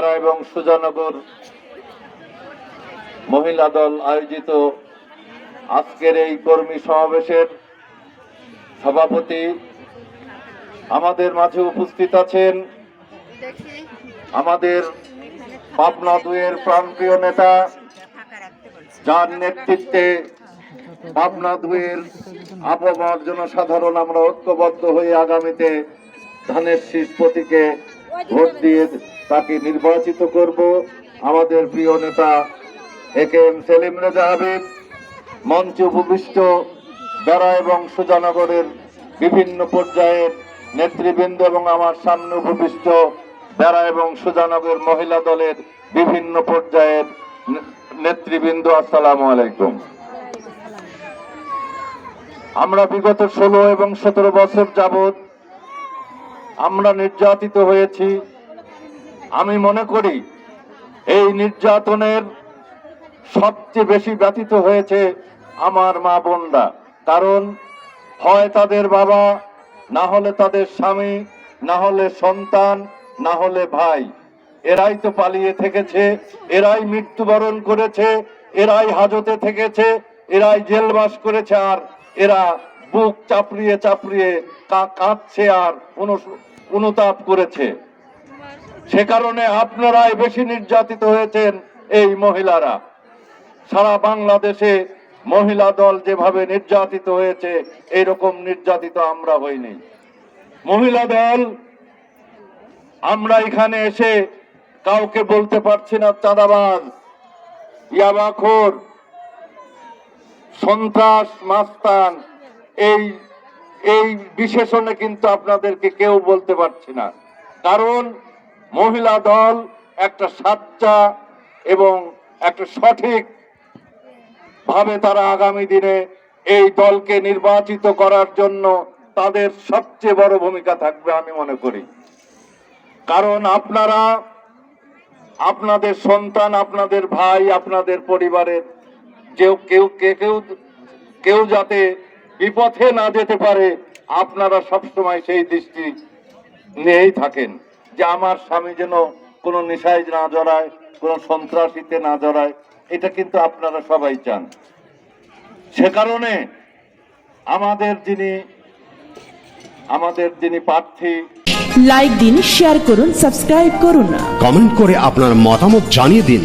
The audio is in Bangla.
বেড়া এবং সুজানগর মহিলা দল আয়োজিত আজকের এই কর্মী সমাবেশের সভাপতি আমাদের মাঝে উপস্থিত আছেন আমাদের পাবনা দুয়ের প্রাণপ্রিয় নেতা, যার নেতৃত্বে পাবনা দুয়ের আবহাওয়ার জনসাধারণ আমরা ঐক্যবদ্ধ হয়ে আগামীতে ধানের শীষ প্রতীকে ভোট দিয়ে তাকে নির্বাচিত করব আমাদের প্রিয় নেতা A K M Selim Reza Habib মঞ্চে উপবিষ্ট বেড়া এবং সুজানগরের বিভিন্ন পর্যায়ের নেতৃবৃন্দ এবং আমার সামনে উপবিষ্ট বেড়া এবং সুজানগর মহিলা দলের বিভিন্ন পর্যায়ের নেতৃবৃন্দ আসসালামু আলাইকুম। আমরা বিগত ষোলো এবং সতেরো বছর যাবৎ আমরা নির্যাতিত হয়েছি। আমি মনে করি এই নির্যাতনের সবচেয়ে বেশি ব্যথিত হয়েছে আমার মা বোনরা। কারণ হয় তাদের বাবা, না হলে তাদের স্বামী, না হলে সন্তান, না হলে ভাই। এরাই তো পালিয়ে থেকেছে, এরাই মৃত্যুবরণ করেছে, এরাই হাজতে থেকেছে, এরাই জেলবাস করেছে, আর এরা বুক চাপড়িয়ে চাপড়িয়ে কাঁদছে আর অনু- অনুতাপ করেছে। সে কারণে আপনারাই বেশি নির্যাতিত হয়েছেন এই মহিলারা। সারা বাংলাদেশে মহিলা দল যেভাবে নির্যাতিত হয়েছে এরকম নির্যাতিত আমরা হইনি মহিলা দল, আমরা এখানে এসে কাউকে বলতে পারছি না, চাঁদাবাজ ইয়াবাখোর সন্ত্রাস, মাস্তান এই এই বিশেষণে কিন্তু আপনাদেরকে কেউ বলতে পারছি না। কারণ মহিলা দল একটা সাচ্চা এবং একটা সঠিক ভাবে তারা আগামী দিনে এই দলকে নির্বাচিত করার জন্য তাদের সবচেয়ে বড় ভূমিকা থাকবে আমি মনে করি। কারণ আপনারা, আপনাদের সন্তান, আপনাদের ভাই, আপনাদের পরিবারের যে কেউ, কে, কেউ কেউ যাতে বিপথে না যেতে পারে আপনারা সবসময় সেই দৃষ্টি নিয়েই থাকেন যে আমার স্বামী যেন কোনো নেশায় না জড়ায় কোনো সন্ত্রাসীতে না জড়ায় এটা কিন্তু আপনারা সবাই চান। সে কারণে আমাদের যিনি আমাদের যিনি প্রার্থী লাইক দিন শেয়ার করুন সাবস্ক্রাইব করুন কমেন্ট করে আপনার মতামত জানিয়ে দিন।